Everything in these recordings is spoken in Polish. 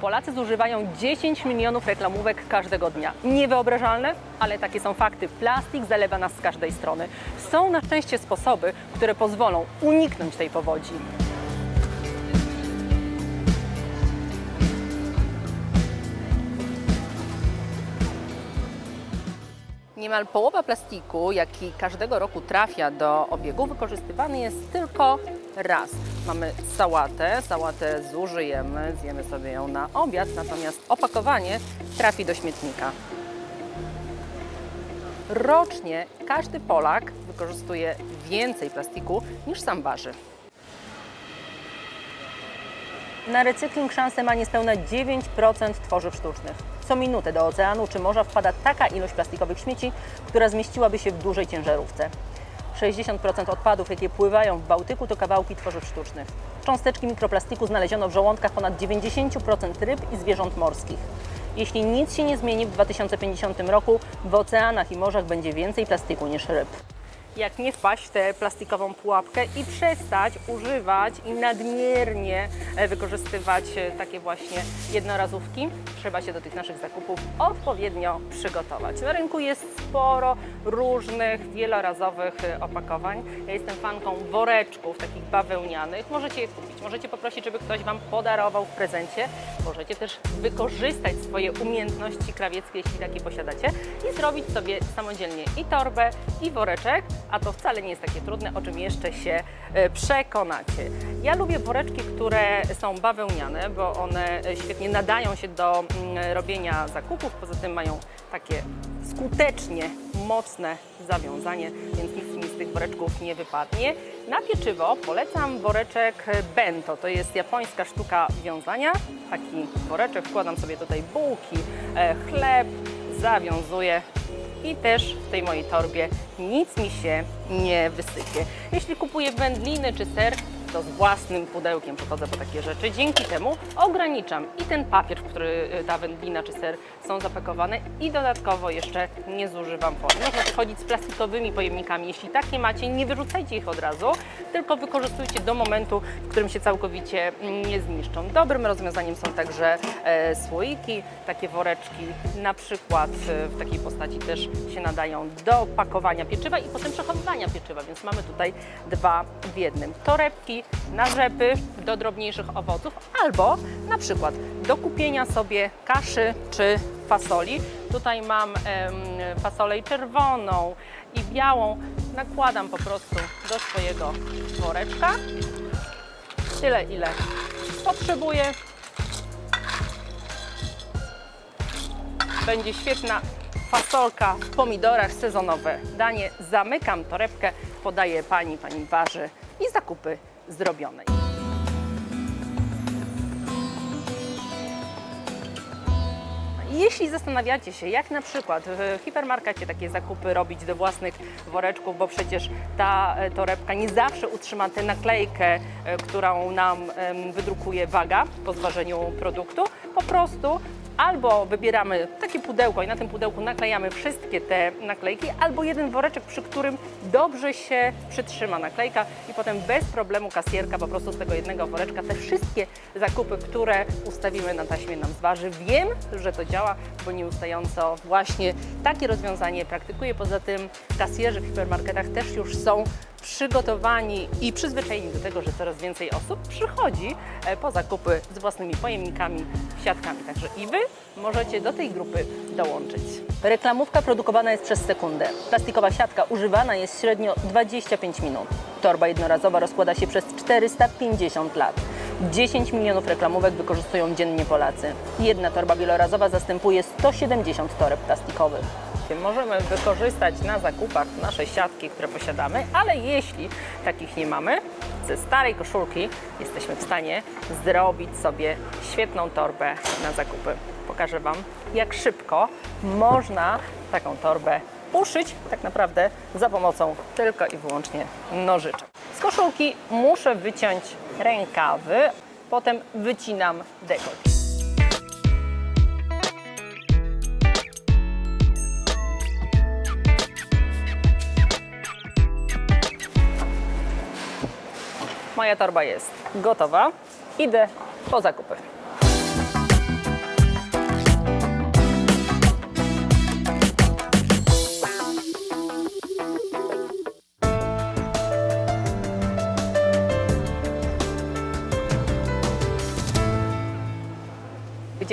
Polacy zużywają 10 milionów reklamówek każdego dnia. Niewyobrażalne, ale takie są fakty. Plastik zalewa nas z każdej strony. Są na szczęście sposoby, które pozwolą uniknąć tej powodzi. Niemal połowa plastiku, jaki każdego roku trafia do obiegu, wykorzystywany jest tylko raz. Mamy sałatę, sałatę zużyjemy, zjemy sobie ją na obiad, natomiast opakowanie trafi do śmietnika. Rocznie każdy Polak wykorzystuje więcej plastiku niż sam waży. Na recykling szansę ma niespełna 9% tworzyw sztucznych. Co minutę do oceanu czy morza wpada taka ilość plastikowych śmieci, która zmieściłaby się w dużej ciężarówce. 60% odpadów, jakie pływają w Bałtyku, to kawałki tworzyw sztucznych. Cząsteczki mikroplastiku znaleziono w żołądkach ponad 90% ryb i zwierząt morskich. Jeśli nic się nie zmieni w 2050 roku, w oceanach i morzach będzie więcej plastiku niż ryb jak nie wpaść w tę plastikową pułapkę i przestać używać i nadmiernie e, wykorzystywać e, takie właśnie jednorazówki. Trzeba się do tych naszych zakupów odpowiednio przygotować. Na rynku jest sporo różnych wielorazowych e, opakowań. Ja jestem fanką woreczków takich bawełnianych. Możecie je kupić, możecie poprosić, żeby ktoś Wam podarował w prezencie. Możecie też wykorzystać swoje umiejętności krawieckie, jeśli takie posiadacie i zrobić sobie samodzielnie i torbę, i woreczek, a to wcale nie jest takie trudne, o czym jeszcze się e, przekonacie. Ja lubię woreczki, które są bawełniane, bo one świetnie nadają się do mm, robienia zakupów, poza tym mają takie skutecznie mocne zawiązanie, więc nic mi z tych woreczków nie wypadnie. Na pieczywo polecam woreczek bento, to jest japońska sztuka wiązania. Taki woreczek, wkładam sobie tutaj bułki, e, chleb, zawiązuję i też w tej mojej torbie nic mi się nie wysypie. Jeśli kupuję wędliny czy ser, to z własnym pudełkiem przychodzę po takie rzeczy. Dzięki temu ograniczam i ten papier, w który y, ta wędlina czy ser są zapakowane i dodatkowo jeszcze nie zużywam folii. Można przychodzić z plastikowymi pojemnikami. Jeśli takie macie, nie wyrzucajcie ich od razu, tylko wykorzystujcie do momentu, w którym się całkowicie mm, nie zniszczą. Dobrym rozwiązaniem są także e, słoiki, takie woreczki, na przykład e, w takiej postaci też się nadają do pakowania pieczywa i potem przechowywania pieczywa, więc mamy tutaj dwa w jednym. Torebki na rzepy do drobniejszych owoców albo na przykład do kupienia sobie kaszy czy fasoli. Tutaj mam fasolę czerwoną i białą. Nakładam po prostu do swojego woreczka. Tyle, ile potrzebuję. Będzie świetna fasolka w pomidorach, sezonowe danie. Zamykam torebkę, podaję pani, pani waży i zakupy zrobione. Jeśli zastanawiacie się, jak na przykład w hipermarkecie takie zakupy robić do własnych woreczków, bo przecież ta e, torebka nie zawsze utrzyma tę naklejkę, e, którą nam wydrukuje waga po zważeniu produktu, po prostu albo wybieramy takie pudełko i na tym pudełku naklejamy wszystkie te naklejki, albo jeden woreczek, przy którym dobrze się przytrzyma naklejka i potem bez problemu kasjerka po prostu z tego jednego woreczka te wszystkie zakupy, które ustawimy na taśmie nam zważy. Wiem, że to działa, bo nieustająco właśnie takie rozwiązanie praktykuję. Poza tym kasjerzy w hipermarketach też już są przygotowani i przyzwyczajeni do tego, że coraz więcej osób przychodzi e, po zakupy z własnymi pojemnikami, siatkami. Także i Wy możecie do tej grupy dołączyć. Reklamówka produkowana jest przez sekundę. Plastikowa siatka używana jest średnio 25 minut. Torba jednorazowa rozkłada się przez 450 lat. 10 milionów reklamówek wykorzystują dziennie Polacy. Jedna torba wielorazowa zastępuje 170 toreb plastikowych możemy wykorzystać na zakupach nasze siatki, które posiadamy, ale jeśli takich nie mamy, ze starej koszulki jesteśmy w stanie zrobić sobie świetną torbę na zakupy. Pokażę Wam, jak szybko można taką torbę uszyć tak naprawdę za pomocą tylko i wyłącznie nożyczek. Z koszulki muszę wyciąć rękawy, potem wycinam dekolt. Moja torba jest gotowa. Idę po zakupy.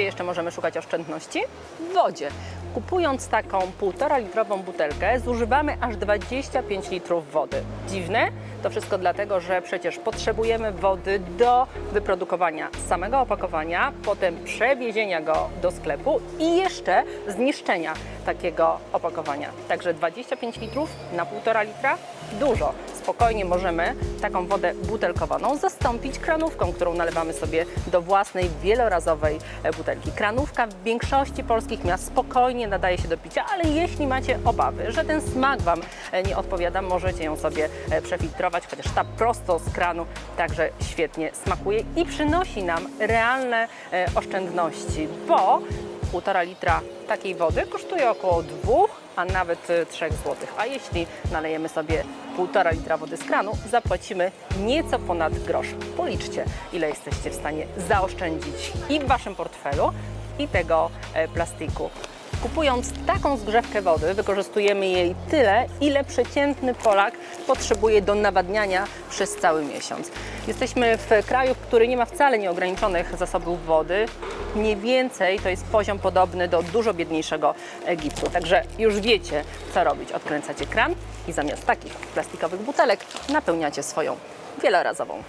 Jeszcze możemy szukać oszczędności? W wodzie. Kupując taką 1,5 litrową butelkę, zużywamy aż 25 litrów wody. Dziwne? To wszystko dlatego, że przecież potrzebujemy wody do wyprodukowania samego opakowania, potem przewiezienia go do sklepu i jeszcze zniszczenia takiego opakowania. Także 25 litrów na 1,5 litra dużo. Spokojnie możemy taką wodę butelkowaną zastąpić kranówką, którą nalewamy sobie do własnej wielorazowej butelki. Kranówka w większości polskich miast spokojnie nadaje się do picia, ale jeśli macie obawy, że ten smak Wam e, nie odpowiada, możecie ją sobie e, przefiltrować, chociaż ta prosto z kranu także świetnie smakuje i przynosi nam realne e, oszczędności, bo 1,5 litra takiej wody kosztuje około 2, a nawet 3 zł. A jeśli nalejemy sobie 1,5 litra wody z kranu, zapłacimy nieco ponad grosz. Policzcie, ile jesteście w stanie zaoszczędzić i w Waszym portfelu, i tego e, plastiku. Kupując taką zgrzewkę wody, wykorzystujemy jej tyle, ile przeciętny Polak potrzebuje do nawadniania przez cały miesiąc. Jesteśmy w kraju, który nie ma wcale nieograniczonych zasobów wody. Mniej więcej to jest poziom podobny do dużo biedniejszego Egiptu. Także już wiecie, co robić. Odkręcacie kran i zamiast takich plastikowych butelek napełniacie swoją wielorazową.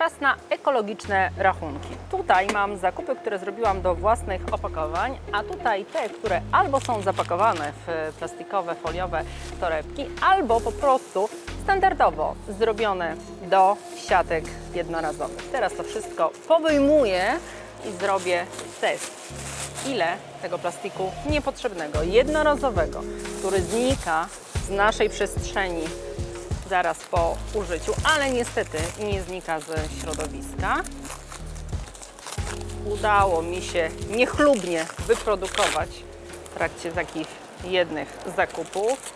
Czas na ekologiczne rachunki. Tutaj mam zakupy, które zrobiłam do własnych opakowań, a tutaj te, które albo są zapakowane w plastikowe, foliowe torebki, albo po prostu standardowo zrobione do siatek jednorazowych. Teraz to wszystko powyjmuję i zrobię test. Ile tego plastiku niepotrzebnego, jednorazowego, który znika z naszej przestrzeni zaraz po użyciu, ale niestety nie znika ze środowiska. Udało mi się niechlubnie wyprodukować w trakcie takich jednych zakupów.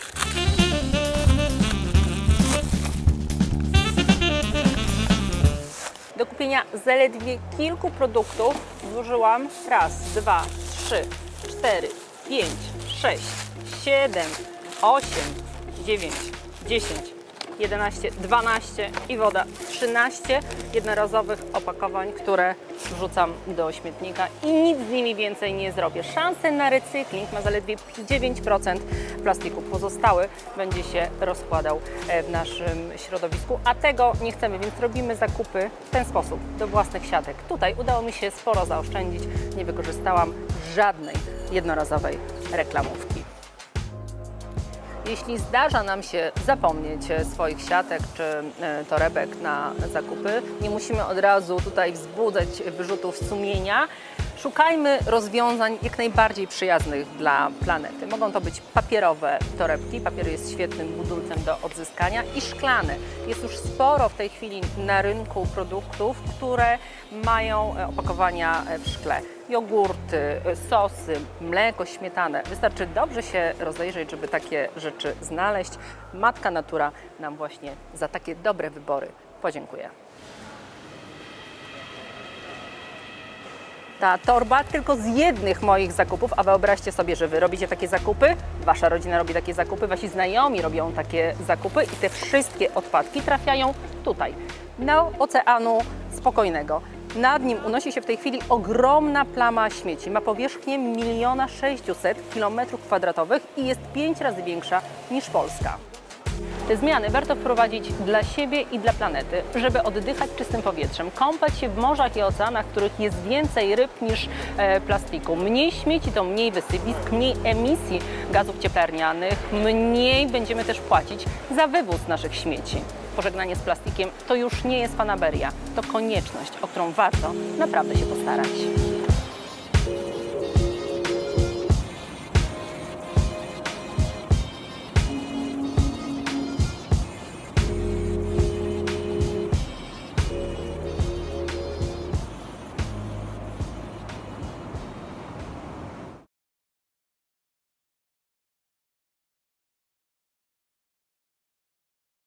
Do kupienia zaledwie kilku produktów zużyłam raz, dwa, trzy, cztery, pięć, sześć, siedem, osiem, dziewięć, dziesięć, 11, 12 i woda 13 jednorazowych opakowań, które wrzucam do śmietnika i nic z nimi więcej nie zrobię. Szansę na recykling ma zaledwie 9% plastiku. Pozostały będzie się rozkładał e, w naszym środowisku, a tego nie chcemy, więc robimy zakupy w ten sposób, do własnych siatek. Tutaj udało mi się sporo zaoszczędzić, nie wykorzystałam żadnej jednorazowej reklamówki. Jeśli zdarza nam się zapomnieć e, swoich siatek czy e, torebek na zakupy, nie musimy od razu tutaj wzbudzać wyrzutów sumienia. Szukajmy rozwiązań jak najbardziej przyjaznych dla planety. Mogą to być papierowe torebki, papier jest świetnym budulcem do odzyskania i szklane. Jest już sporo w tej chwili na rynku produktów, które mają e, opakowania w szkle jogurty, sosy, mleko, śmietanę. Wystarczy dobrze się rozejrzeć, żeby takie rzeczy znaleźć. Matka Natura nam właśnie za takie dobre wybory podziękuję. Ta torba tylko z jednych moich zakupów, a wyobraźcie sobie, że Wy robicie takie zakupy, Wasza rodzina robi takie zakupy, Wasi znajomi robią takie zakupy i te wszystkie odpadki trafiają tutaj, do oceanu spokojnego. Nad nim unosi się w tej chwili ogromna plama śmieci. Ma powierzchnię 1 600 km2 i jest 5 razy większa niż Polska. Te zmiany warto wprowadzić dla siebie i dla planety, żeby oddychać czystym powietrzem, kąpać się w morzach i oceanach, w których jest więcej ryb niż e, plastiku. Mniej śmieci to mniej wysypisk, mniej emisji gazów cieplarnianych, mniej będziemy też płacić za wywóz naszych śmieci. Pożegnanie z plastikiem to już nie jest fanaberia, to konieczność, o którą warto naprawdę się postarać.